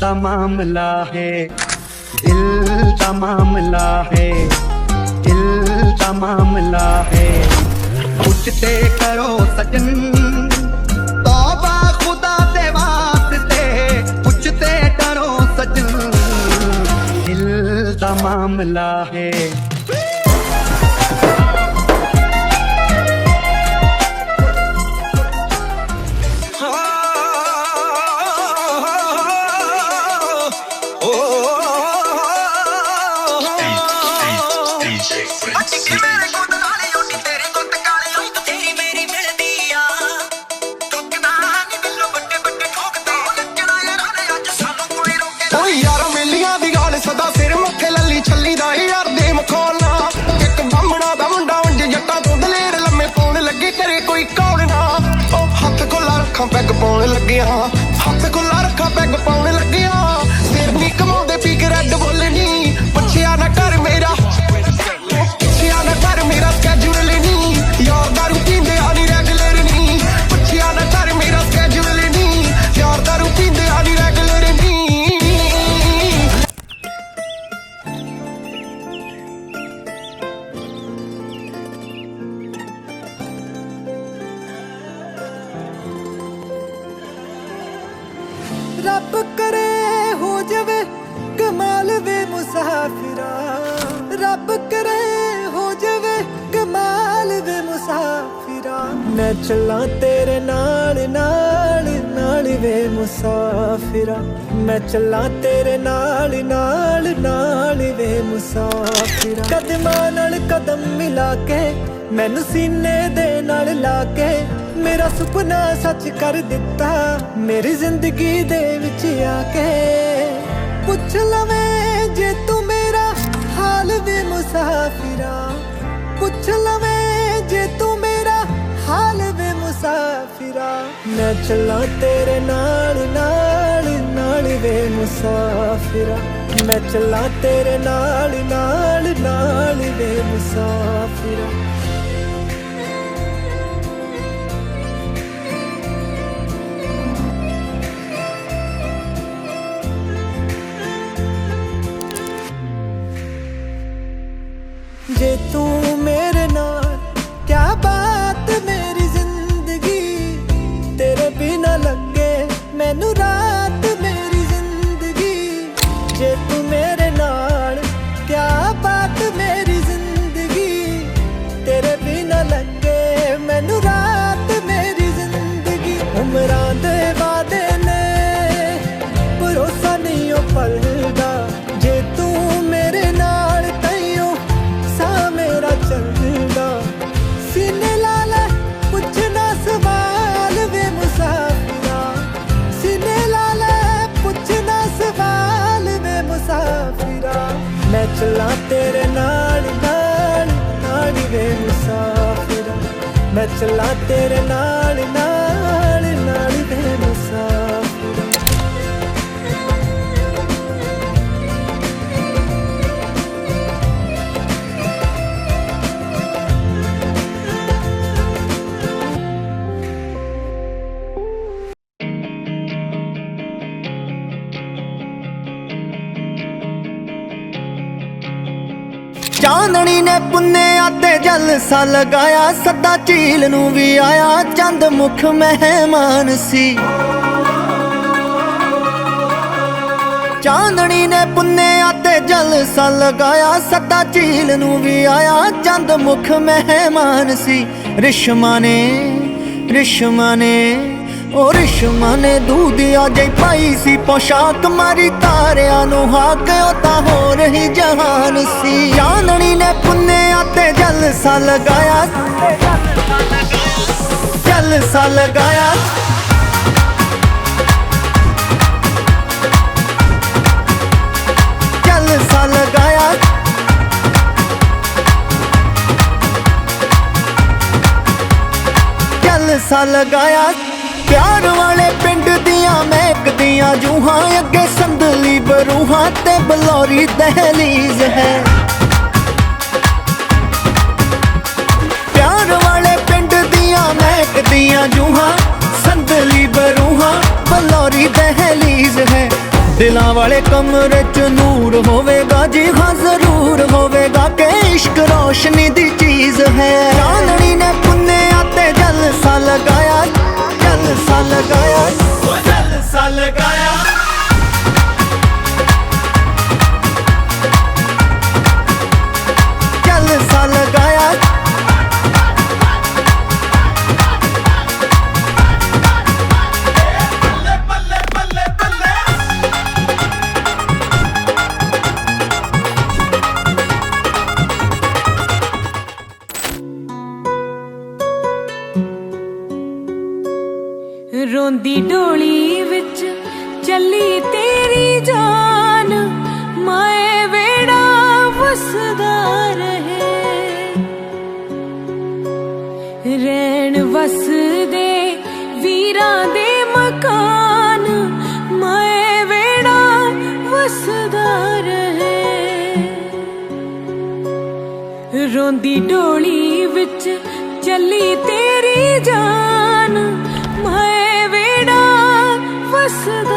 ਦਾ ਮਾਮਲਾ ਹੈ। ਦਿਲ ਦਾ ਮਾਮਲਾ ਹੈ। ਦਿਲ ਦਾ ਮਾਮਲਾ ਹੈ। ਉੱਚਤੇ ਕਰੋ ਸਜਣ। ਤੌਬਾ ਖੁਦਾ ਕਰੋ ਸਜਣ। ਦਿਲ ਦਾ ਮਾਮਲਾ ਹੈ। ਲੱਗਿਆ। ਹੱਥ ਕੋਲਾ ਰੱਖਾਂ ਪੈਗ ਪਾਉਣ ਲੱਗਿਆ। ਸਿਰ ਨਹੀਂ ਕਮਾਉਂਦੇ ਪੀ ਕੇ ਰੈੱਡ ਬੋਲਣੀ। ਪੁੱਛਿਆ ਨਾ ਕਰ ਮੇਰਾ। ਪੁੱਛਿਆ ਨਾ ਕਰ ਮੇਰਾ ਸਕੇਜੂਲ ਮੈਂ ਚੱਲਾਂ ਤੇਰੇ ਨਾਲ ਨਾਲ ਨਾਲ ਵੇ ਮੁਸਾਫਿਰਾ। ਮੈਂ ਚੱਲਾਂ ਤੇਰੇ ਨਾਲ ਨਾਲ ਨਾਲ ਵੇ ਮੁਸਾਫਿਰਾ। ਕਦਮਾਂ ਨਾਲ ਕਦਮ ਮਿਲਾ ਕੇ, ਮੈਨੂੰ ਸੀਨੇ ਦੇ ਨਾਲ ਲਾ ਕੇ, ਮੇਰਾ ਸੁਪਨਾ ਸੱਚ ਕਰ ਦਿੱਤਾ, ਮੇਰੀ ਜ਼ਿੰਦਗੀ ਦੇ ਵਿੱਚ ਆ ਕੇ। ਪੁੱਛ ਲਵੇਂ ਜੇ ਤੂੰ ਮੇਰਾ ਹਾਲ ਵੀ ਮੁਸਾਫਿਰਾ। ਪੁੱਛ ਲਵੇਂ ਮੈਂ ਚੱਲਾਂ ਤੇਰੇ ਨਾਲ ਨਾਲ ਨਾਲ ਵੇ ਮੁਸਾਫਿਰਾ। ਮੈਂ ਚੱਲਾਂ ਤੇਰੇ ਨਾਲ ਨਾਲ ਨਾਲ ਵੇ ਮੁਸਾਫਿਰਾ। ਉਮਰਾਂ ਦੇ ਵਾਦੇ ਨੇ। ਭਰੋਸਾ ਨਹੀਂ ਉਹ ਪਲਦਾ। ਜੇ ਤੂੰ ਮੇਰੇ ਨਾਲ ਤਈਓ ਸਾ ਮੇਰਾ ਚੱਲਦਾ। ਸੀਨੇ ਲਾ ਲੈ ਪੁੱਛਣਾ ਸਵਾਲ ਵੇ ਮੁਸਾਫਿਰਾ। ਸੀਨੇ ਲਾ ਲੈ ਪੁੱਛਣਾ ਸਵਾਲ ਵੇ ਮੁਸਾਫਿਰਾ। ਮੈਂ ਚਲਾ ਤੇਰੇ ਨਾਲ ਨਾਲ ਨਾਲ ਵੇ ਮੁਸਾਫਿਰਾ। ਮੈਂ ਚਲਾ ਤੇਰੇ ਨਾਲ ਨਾਲ ਨਾਲ ਵੇ ਚਾਂਦਣੀ ਨੇ ਪੁੰਨਿਆ ਤੇ ਜਲਸਾ ਲਗਾਇਆ, ਸੱਦਾ ਝੀਲ ਨੂੰ ਵੀ ਆਇਆ, ਚੰਦ ਮੁਖ ਮਹਿਮਾਨ ਸੀ। ਚਾਂਦਣੀ ਨੇ ਪੁੰਨਿਆ ਤੇ ਜਲਸਾ ਲਗਾਇਆ, ਸੱਦਾ ਝੀਲ ਨੂੰ ਵੀ ਆਇਆ, ਚੰਦ ਮੁਖ ਮਹਿਮਾਨ ਸੀ। ਰਿਸ਼ਮਾ ਨੇ ਰਿਸ਼ਮਾ ਨੇ ਉਹ ਰਿਸ਼ਮਾ ਨੇ ਦੂਧਿਆ ਜਈ ਪਾਈ ਸੀ, ਪੋਸ਼ਾਕ ਮਾਰੀ ਤਾਰਿਆਂ ਨੂੰ ਹਾਕ, ਉਹ ਤਾਂ ਹੋ ਰਹੀ ਜਹਾਨ ਸੀ। ਚਾਂਦਣੀ ਨੇ ਪੁੰਨਿਆ ਤੇ ਜਲਸਾ ਲਗਾਇਆ। ਜਲਸਾ ਲਗਾਇਆ। ਜਲਸਾ ਲਗਾਇਆ। ਪਿਆਰ ਵਾਲੇ ਪਿੰਡ ਦੀਆਂ ਮਹਿਕਦੀਆਂ ਜੂਹਾਂ, ਅੱਗੇ ਸੰਦਲੀ ਬਰੂਹਾਂ ਤੇ ਬਲੌਰੀ ਦਹਲੀਜ਼ ਹੈ। ਪਿਆਰ ਵਾਲੇ ਪਿੰਡ ਦੀਆਂ ਮਹਿਕਦੀਆਂ ਜੂਹਾਂ ਸੰਦਲੀ ਬਰੂਹਾਂ ਬਲੌਰੀ ਦਹਲੀਜ਼ ਹੈ। ਦਿਲਾਂ ਵਾਲੇ ਕਮਰੇ ਚ ਨੂਰ ਹੋਵੇਗਾ, ਜੀ ਹਾਂ, ਜ਼ਰੂਰ ਹੋਵੇਗਾ ਕਿ ਇਸ਼ਕ ਰੋਸ਼ਨੀ ਦੀ ਚੀਜ਼ ਹੈ। ਚਾਂਦਣੀ ਨੇ ਪੁੰਨਿਆ ਤੇ ਜਲਸਾ ਲਗਾਇਆ ਜਲਸਾ ਲਗਾਇਆ ਉਹ ਜਲਸਾ ਰੋਂਦੀ ਡੋਲੀ ਵਿੱਚ ਚੱਲੀ ਤੇਰੀ ਜਾਨ। ਮਾਏ ਵੇੜਾ ਵਸਦਾ ਰਹੇ। ਰਹਿਣ ਵਸਦੇ ਵੀਰਾਂ ਦੇ ਮਕਾਨ। ਮਾਏ ਵੇੜਾ ਵਸਦਾ ਰਹੇ। ਰੋਂਦੀ ਡੋਲੀ ਵਿੱਚ ਚੱਲੀ ਤੇਰੀ ਜਾਨ। ਮੈਂ ਵੇੜਾ ਵਸਦਾ